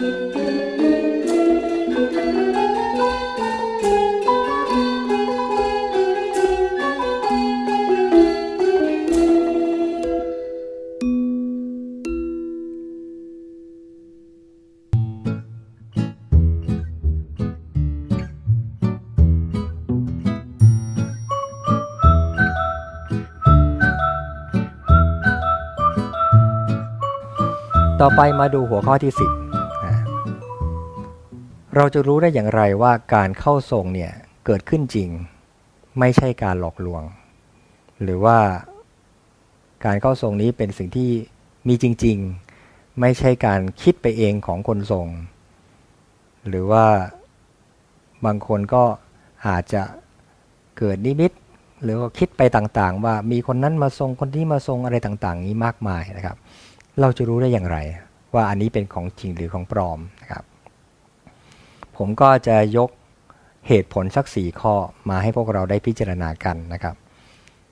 ต่อไปมาดูหัวข้อที่ 10 เราจะรู้ได้อย่างไรว่าการเข้าทรงเนี่ยเกิดขึ้นจริง ไม่ใช่การหลอกลวง หรือว่าการเข้าทรงนี้เป็นสิ่งที่มีจริง ๆ ไม่ใช่การคิดไปเองของคนทรง หรือว่าบางคนก็อาจจะเกิดนิมิต หรือว่าคิดไปต่างๆ ว่ามีคนนั้นมาทรงคนที่มาทรงอะไรต่างๆ นี้มากมายนะครับ เราจะรู้ได้อย่างไร ว่าอันนี้เป็นของจริงหรือของปลอม ผมก็จะยกเหตุผลสักสี่ข้อมาให้พวกเราได้พิจารณากันนะครับ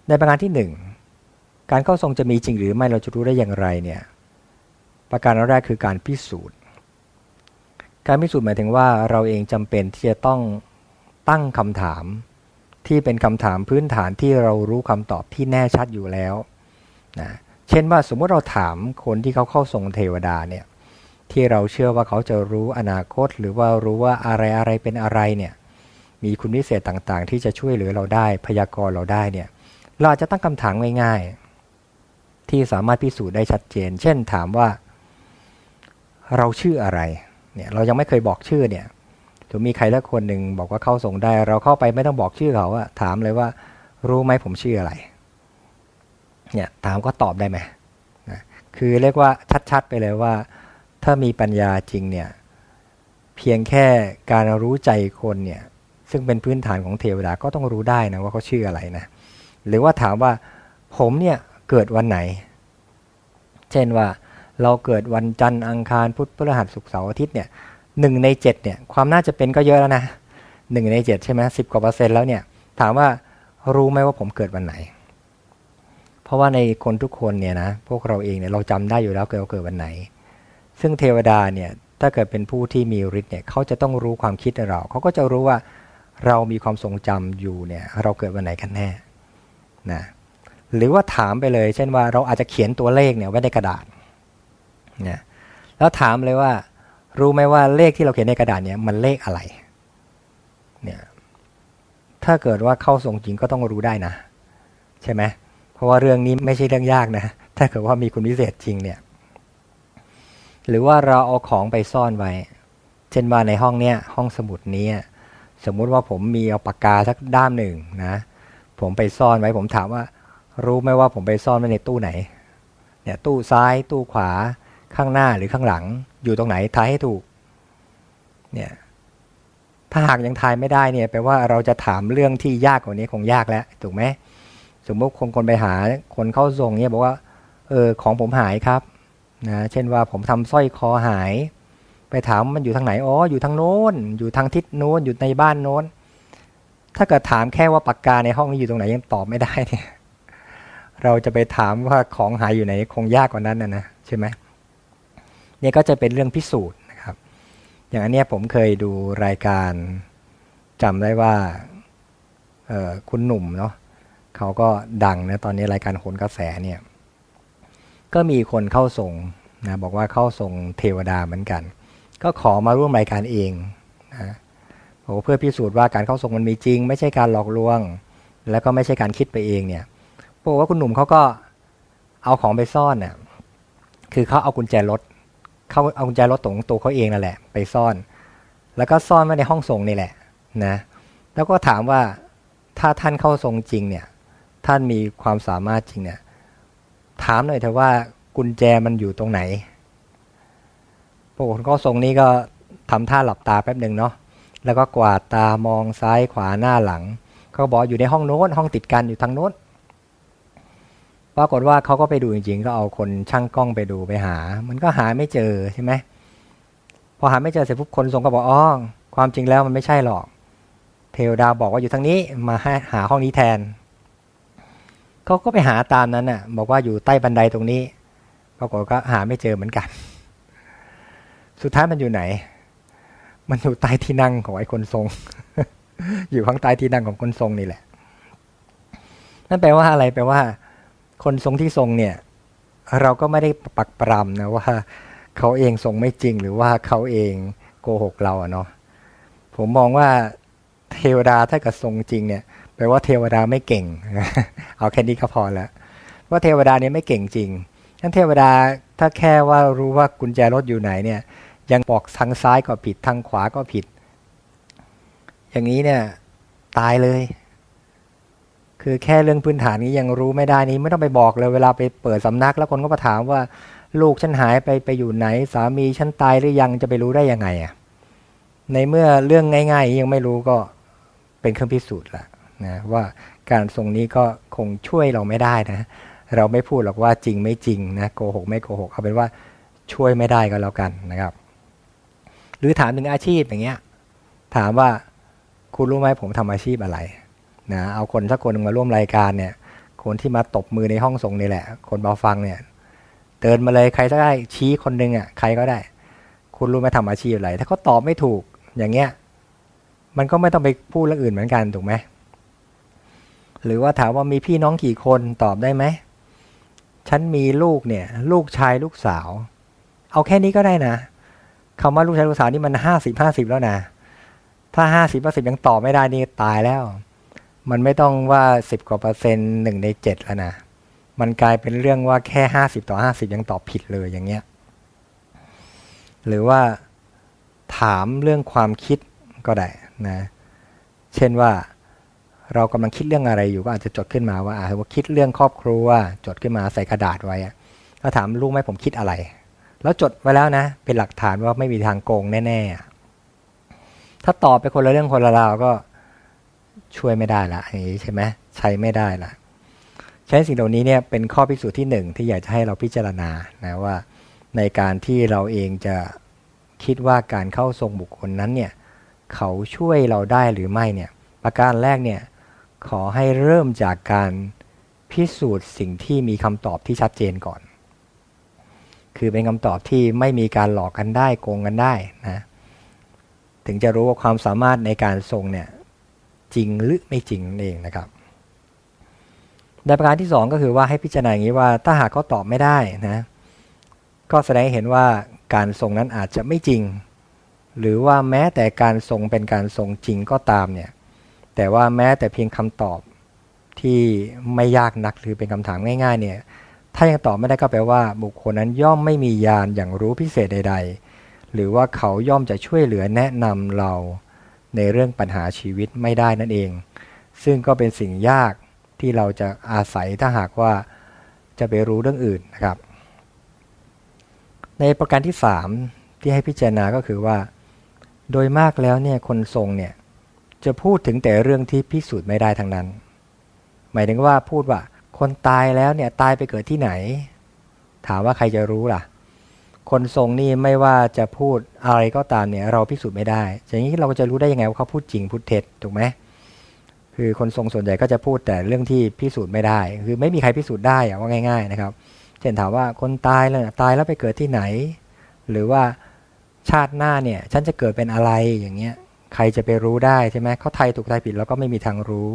ในประการที่หนึ่งการเข้าทรงจะมีจริงหรือไม่เราจะรู้ได้อย่างไรเนี่ยประการแรกคือการพิสูจน์ การพิสูจน์หมายถึงว่าเราเองจำเป็นที่จะต้องตั้งคำถามที่เป็นคำถามพื้นฐานที่เรารู้คำตอบที่แน่ชัดอยู่แล้วนะเช่นว่าสมมติเราถามคนที่เขาเข้าทรงเทวดาเนี่ย ที่เราเชื่อว่าเขาจะรู้อนาคต หรือว่ารู้ว่าอะไรอะไรเป็นอะไรเนี่ยมีคุณวิเศษต่างๆ ที่จะช่วยเหลือเราได้ พยากรณ์เราได้เนี่ยเราอาจจะตั้งคำถามง่ายๆ ที่สามารถพิสูจน์ได้ชัดเจน เช่นถามว่า เราชื่ออะไรเนี่ยเรายังไม่เคยบอกชื่อเนี่ยถึงมีใครสักคนหนึ่งบอกว่าเข้าทรงได้ เราเข้าไปไม่ต้องบอกชื่อเขาอะถามเลยว่า รู้ไหมผมชื่ออะไรเนี่ยถามก็ตอบได้ไหมนะคือเรียกว่าชัดๆไปเลยว่า ถ้ามีปัญญาจริงเนี่ยเพียงแค่การรู้ใจคนเนี่ยซึ่งเป็นพื้นฐานของเทวดาก็ต้องรู้ได้นะว่าเขาชื่ออะไรนะหรือว่าถามว่าผมเนี่ยเกิดวันไหน เช่นว่าเราเกิดวันจันทร์อังคารพุธพฤหัสศุกร์เสาร์อาทิตย์เนี่ยหนึ่งในเจ็ดเนี่ยความน่าจะเป็นก็เยอะแล้วนะหนึ่งในเจ็ดใช่ไหมสิบกว่าเปอร์เซ็นต์แล้วเนี่ยถามว่ารู้ไหมว่าผมเกิดวันไหน เพราะว่าในคนทุกคนเนี่ยนะพวกเราเองเนี่ยเราจำได้อยู่แล้วเกิดเราเกิดวันไหน ซึ่งเทวดาเนี่ยถ้าเกิดเป็นผู้ที่มีฤทธิ์เนี่ยเขาจะต้องรู้ความคิดเรา เขาก็จะรู้ว่าเรามีความทรงจำอยู่เนี่ยเราเกิดวันไหนกันแน่นะหรือว่าถามไปเลย เช่นว่าเราอาจจะเขียนตัวเลขเนี่ยไว้ในกระดาษนะแล้วถามเลยว่า รู้ไหมว่าเลขที่เราเขียนในกระดาษเนี่ยมันเลขอะไรเนี่ยถ้าเกิดว่าเข้าทรงจริงก็ต้องรู้ได้นะ ใช่ไหมเพราะว่าเรื่องนี้ไม่ใช่เรื่องยากนะ ถ้าเกิดว่ามีคุณวิเศษจริงเนี่ย หรือว่าเราเอาของไปซ่อนไว้ เช่นว่าในห้องเนี้ยห้องสมุดนี้สมมุติว่าผมมีเอาปากกาสักด้ามหนึ่งนะ ผมไปซ่อนไว้ ผมถามว่า รู้ไหมว่าผมไปซ่อนไว้ในตู้ไหน เนี่ยตู้ซ้ายตู้ขวาข้างหน้าหรือข้างหลัง อยู่ตรงไหนทายให้ถูก เนี่ยถ้าหากยังทายไม่ได้เนี่ยแปลว่าเราจะถามเรื่องที่ยากกว่านี้คงยากแล้วถูกไหมสมมติคนคนไปหาคนเข้าทรงเนี่ยบอกว่า เออของผมหายครับ นะเช่นว่าผมทำสร้อยคอหาย ไปถามมันอยู่ทางไหนอ๋ออยู่ทางโน้น อยู่ทางทิศโน้น อยู่ในบ้านโน้น ถ้าเกิดถามแค่ว่าปากกาในห้องนี้อยู่ตรงไหนยังตอบไม่ได้เนี่ยเราจะไปถามว่าของหายอยู่ไหนคงยากกว่านั้นนะนะใช่ไหมเนี่ยก็จะเป็นเรื่องพิสูจน์นะครับ อย่างอันเนี้ยผมเคยดูรายการจำได้ว่าเออคุณหนุ่มเนาะเขาก็ดังนะตอนนี้รายการโหนกระแสเนี่ย ก็มีคนเข้าส่งนะบอกว่าเข้าส่งเทวดาเหมือนกัน ก็ขอมาร่วมรายการเองนะบอกว่าเพื่อพิสูจน์ว่าการเข้าส่งมันมีจริง ไม่ใช่การหลอกลวง แล้วก็ไม่ใช่การคิดไปเองเนี่ยบอกว่าคุณหนุ่มเขาก็เอาของไปซ่อนเนี่ยคือเขาเอากุญแจรถเขาเอากุญแจรถตรงตัวเขาเองนั่นแหละ ไปซ่อน แล้วก็ซ่อนไว้ในห้องส่งนี่แหละนะแล้วก็ถามว่าถ้าท่านเข้าทรงจริงเนี่ยท่านมีความสามารถจริงเนี่ย ถามหน่อยเถอะว่ากุญแจมันอยู่ตรงไหนพวกคนเข้าทรงนี้ก็ทำท่าหลับตาแป๊บหนึ่งเนาะแล้วก็กวาดตามองซ้ายขวาหน้าหลังเขาบอกอยู่ในห้องโน้นห้องติดกันอยู่ทางโน้นปรากฏว่าเขาก็ไปดูจริงๆ ก็เอาคนช่างกล้องไปดูไปหา มันก็หาไม่เจอใช่ไหมพอหาไม่เจอเสร็จปุ๊บคนทรงก็บอกอ๋อความจริงแล้วมันไม่ใช่หรอก เทวดาบอกว่าอยู่ทางนี้มาให้หาห้องนี้แทน เขาก็ไปหาตามนั้นน่ะ บอกว่าอยู่ใต้บันไดตรงนี้ปรากฏก็หาไม่เจอเหมือนกัน สุดท้ายมันอยู่ไหน มันอยู่ใต้ที่นั่งของไอ้คนทรง อยู่ข้างใต้ที่นั่งของคนทรงนี่แหละ นั่นแปลว่าอะไรแปลว่า คนทรงที่ทรงเนี่ย เราก็ไม่ได้ปักปรำนะว่าเขาเองทรงไม่จริง หรือว่าเขาเองโกหกเราอะเนาะผมมองว่าเทวดาถ้าเกิดทรงจริงเนี่ย แปลว่าเทวดาไม่เก่ง เอาแค่นี้ก็พอแล้วว่าเทวดาเนี่ยไม่เก่งจริงนั้นเทวดาถ้าแค่ว่ารู้ว่ากุญแจรถอยู่ไหนเนี่ย ยังบอกทางซ้ายก็ผิดทางขวาก็ผิด อย่างนี้เนี่ยตายเลย คือแค่เรื่องพื้นฐานนี้ยังรู้ไม่ได้นี้ไม่ต้องไปบอกเลยเวลาไปเปิดสำนัก แล้วคนก็มาถามว่า ลูกฉันหายไปไปอยู่ไหน สามีฉันตายหรือยังจะไปรู้ได้ยังไงอะในเมื่อเรื่องง่าย ๆ ยังไม่รู้ก็เป็นเครื่องพิสูจน์ละ นะว่าการทรงนี้ก็คงช่วยเราไม่ได้นะ เราไม่พูดหรอกว่าจริงไม่จริงนะโกหกไม่โกหกเอาเป็นว่าช่วยไม่ได้ก็แล้วกันนะครับ หรือถามถึงอาชีพอย่างเงี้ยถามว่าคุณรู้ไหมผมทำอาชีพอะไรนะเอาคนสักคนมาร่วมรายการเนี่ย คนที่มาตบมือในห้องส่งนี่แหละ คนมาฟังเนี่ยเดินมาเลยใครก็ได้ชี้คนหนึ่งอะใครก็ได้ คุณรู้ไหมทำอาชีพอะไร ถ้าเขาตอบไม่ถูกอย่างเงี้ยมันก็ไม่ต้องไปพูดเรื่องอื่นเหมือนกันถูกไหม หรือว่าถามว่ามีพี่น้องกี่คนตอบได้ไหมฉันมีลูกเนี่ย ลูกชายลูกสาว เอาแค่นี้ก็ได้นะคำว่าลูกชายลูกสาวนี่มันห้าสิบห้าสิบแล้วนะ ถ้าห้าสิบเปอร์เซ็นยังตอบไม่ได้นี่ตายแล้ว มันไม่ต้องว่าสิบกว่าเปอร์เซ็นต์หนึ่งในเจ็ดแล้วนะ มันกลายเป็นเรื่องว่าแค่ห้าสิบต่อห้าสิบยังตอบผิดเลยอย่างเงี้ย หรือว่าถามเรื่องความคิดก็ได้นะ เช่นว่า เรากำลังคิดเรื่องอะไรอยู่ก็อาจจะจดขึ้นมาว่าอาจว่าคิดเรื่องครอบครัว จดขึ้นมาใส่กระดาษไว้ถ้าถามลูกไหมผมคิดอะไร แล้วจดไว้แล้วนะ เป็นหลักฐานว่าไม่มีทางโกงแน่ๆ ถ้าตอบไปคนละเรื่องคนละราวก็ช่วยไม่ได้ละอย่างนี้ใช่ไหมใช้ไม่ได้ละใช้สิ่งเหล่านี้เนี่ยเป็นข้อพิสูจน์ที่หนึ่งที่อยากจะให้เราพิจารณานะว่า ในการที่เราเองจะคิดว่าการเข้าทรงบุคคลนั้นเนี่ยเขาช่วยเราได้หรือไม่เนี่ยประการแรกเนี่ย ขอให้เริ่มจากการพิสูจน์สิ่งที่มีคำตอบที่ชัดเจนก่อน คือเป็นคำตอบที่ไม่มีการหลอกกันได้โกงกันได้นะ ถึงจะรู้ว่าความสามารถในการทรงเนี่ยจริงหรือไม่จริงนั่นเองนะครับในประการที่ 2 ก็คือว่าให้พิจารณาอย่างนี้ว่าถ้าหากเขาตอบไม่ได้นะก็แสดงให้เห็นว่าการทรงนั้นอาจจะไม่จริง หรือว่าแม้แต่การทรงเป็นการทรงจริงก็ตามเนี่ย แต่ว่าแม้แต่เพียงคำตอบที่ไม่ยากนักหรือเป็นคำถามง่ายๆเนี่ยถ้ายังตอบไม่ได้ก็แปลว่า บุคคลนั้นย่อมไม่มียานอย่างรู้พิเศษใด ๆ หรือว่าเขาย่อมจะช่วยเหลือแนะนำเราในเรื่องปัญหาชีวิตไม่ได้นั่นเอง ซึ่งก็เป็นสิ่งยากที่เราจะอาศัยถ้าหากว่าจะไปรู้เรื่องอื่นนะครับ ในประการที่ 3 ที่ให้พิจารณาก็คือว่า โดยมากแล้วเนี่ยคนทรงเนี่ย จะพูดถึงแต่เรื่องที่พิสูจน์ไม่ได้ทั้งนั้น หมายถึงว่าพูดว่า คนตายแล้วเนี่ยตายไปเกิดที่ไหน ถามว่าใครจะรู้ล่ะ คนทรงนี่ไม่ว่าจะพูดอะไรก็ตามเนี่ยเราพิสูจน์ไม่ได้อย่างนี้เราจะรู้ได้ยังไงว่าเขาพูดจริงพูดเท็จถูกไหมคือคนทรงส่วนใหญ่ก็จะพูดแต่เรื่องที่พิสูจน์ไม่ได้ คือไม่มีใครพิสูจน์ได้อะว่าง่าย ๆนะครับ เช่นถามว่าคนตายแล้วตายแล้วไปเกิดที่ไหน หรือว่าชาติหน้าเนี่ยฉันจะเกิดเป็นอะไรอย่างเงี้ย ใครจะไปรู้ได้ใช่ไหมเขาไทยถูกไทยผิดแล้วก็ไม่มีทางรู้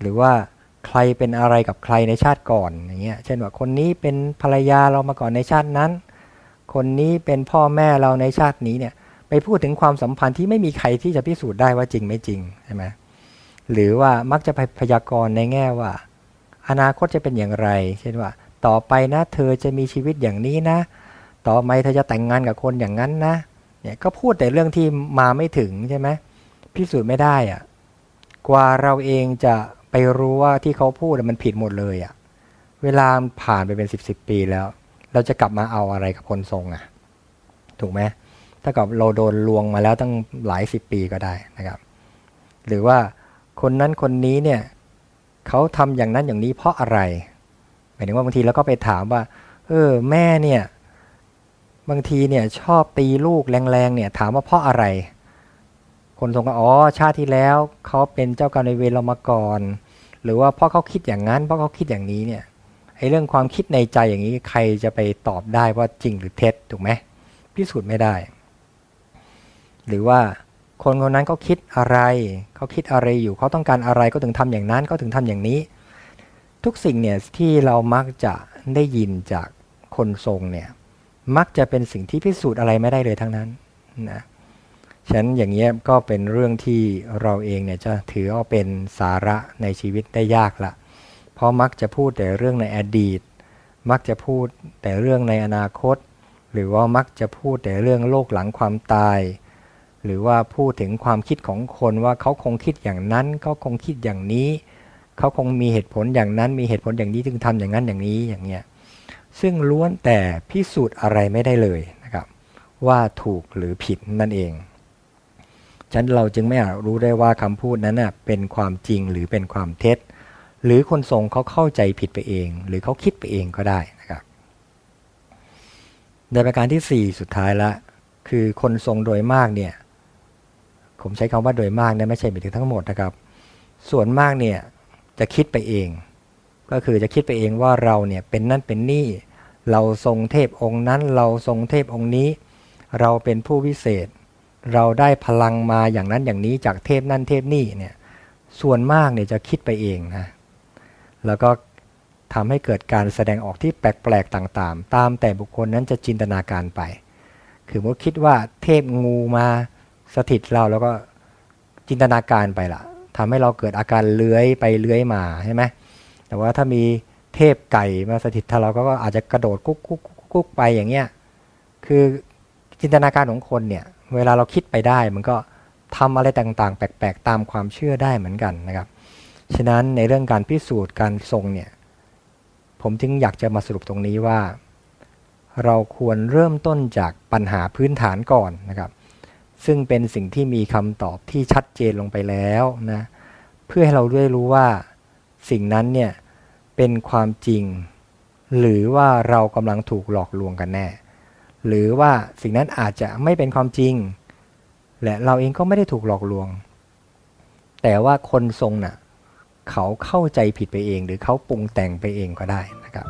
หรือว่าใครเป็นอะไรกับใครในชาติก่อนอย่างเงี้ยเช่นว่าคนนี้เป็นภรรยาเรามาก่อนในชาตินั้น คนนี้เป็นพ่อแม่เราในชาตินี้เนี่ยไปพูดถึงความสัมพันธ์ที่ไม่มีใครที่จะพิสูจน์ได้ว่าจริงไม่จริงใช่ไหมหรือว่ามักจะไปพยากรณ์ในแง่ว่า อนาคตจะเป็นอย่างไร เช่นว่า ต่อไปนะเธอจะมีชีวิตอย่างนี้นะ ต่อไปเธอจะแต่งงานกับคนอย่างนั้นนะ เนี่ยก็พูดแต่เรื่องที่มาไม่ถึงใช่ไหมพิสูจน์ไม่ได้อะกว่าเราเองจะไปรู้ว่าที่เขาพูดมันผิดหมดเลยอะเวลาผ่านไปเป็นสิบสิบปีแล้ว เราจะกลับมาเอาอะไรกับคนทรงอะถูกไหมถ้ากับเราโดนลวงมาแล้วตั้งหลายสิบปีก็ได้นะครับ หรือว่าคนนั้นคนนี้เนี่ยเขาทำอย่างนั้นอย่างนี้เพราะอะไรหมายถึงว่าบางทีเราก็ไปถามว่า เออ แม่เนี่ย บางทีเนี่ยชอบตีลูกแรงๆเนี่ยถามว่าเพราะอะไร คนทรงก็อ๋อชาติที่แล้วเขาเป็นเจ้ากรรมนเวรเรามาก่อน หรือว่าเพราะเขาคิดอย่างนั้นเพราะเขาคิดอย่างนี้เนี่ยไอ้เรื่องความคิดในใจอย่างนี้ใครจะไปตอบได้ว่าจริงหรือเท็จถูกไหมพิสูจน์ไม่ได้ หรือว่าคนคนนั้นเขาคิดอะไรเขาคิดอะไรอยู่เขาต้องการอะไรก็ถึงทำอย่างนั้นก็ถึงทำอย่างนี้ ทุกสิ่งเนี่ยที่เรามักจะได้ยินจากคนทรงเนี่ย มักจะเป็นสิ่งที่พิสูจน์อะไรไม่ได้เลยทั้งนั้นนะฉะนั้นอย่างเงี้ยก็เป็นเรื่องที่เราเองเนี่ยจะถือว่าเป็นสาระในชีวิตได้ยากละเพราะมักจะพูดแต่เรื่องในอดีต มักจะพูดแต่เรื่องในอนาคต หรือว่ามักจะพูดแต่เรื่องโลกหลังความตาย หรือว่าพูดถึงความคิดของคนว่าเขาคงคิดอย่างนั้นเขาคงคิดอย่างนี้ เขาคงมีเหตุผลอย่างนั้นมีเหตุผลอย่างนี้จึงทำอย่างนั้นอย่างนี้อย่างเงี้ย ซึ่งล้วนแต่พิสูจน์อะไรไม่ได้เลยนะครับ ว่าถูกหรือผิดนั่นเองฉะนั้นเราจึงไม่อาจรู้ได้ว่าคำพูดนั้นนะเป็นความจริงหรือเป็นความเท็จ หรือคนทรงเขาเข้าใจผิดไปเอง หรือเขาคิดไปเองก็ได้นะครับในประการที่ 4 สุดท้ายละคือคนทรงโดยมากเนี่ยผมใช้คำว่าโดยมากนะไม่ใช่หมายถึงทั้งหมดนะครับ ส่วนมากเนี่ยจะคิดไปเอง ก็คือจะคิดไปเองว่าเราเนี่ยเป็นนั่นเป็นนี่ เราทรงเทพองค์นั้น เราทรงเทพองค์นี้ เราเป็นผู้วิเศษ เราได้พลังมาอย่างนั้นอย่างนี้จากเทพนั่นเทพนี่เนี่ยส่วนมากเนี่ยจะคิดไปเองนะแล้วก็ทำให้เกิดการแสดงออกที่แปลกๆต่างๆ ตามแต่บุคคลนั้นจะจินตนาการไป คือเมื่อคิดว่าเทพงูมาสถิตเราแล้วก็จินตนาการไปละทำให้เราเกิดอาการเลื้อยไปเลื้อยมาใช่ไหม แต่ว่าถ้ามีเทพไก่มาสถิตเราก็อาจจะกระโดดกุ๊กกุ๊กกุ๊กไปอย่างเงี้ย คือจินตนาการของคนเนี่ย เวลาเราคิดไปได้มันก็ทำอะไรต่างๆ แปลกๆ ตามความเชื่อได้เหมือนกันนะครับ ฉะนั้นในเรื่องการพิสูจน์การทรงเนี่ย ผมจึงอยากจะมาสรุปตรงนี้ว่า เราควรเริ่มต้นจากปัญหาพื้นฐานก่อนนะครับ ซึ่งเป็นสิ่งที่มีคำตอบที่ชัดเจนลงไปแล้วนะ เพื่อให้เราได้รู้ว่า สิ่งนั้นเนี่ยเป็นความจริง หรือว่าเรากำลังถูกหลอกลวงกันแน่ หรือว่าสิ่งนั้นอาจจะไม่เป็นความจริง และเราเองก็ไม่ได้ถูกหลอกลวง แต่ว่าคนทรงน่ะเขาเข้าใจผิดไปเอง หรือเขาปรุงแต่งไปเองก็ได้นะครับ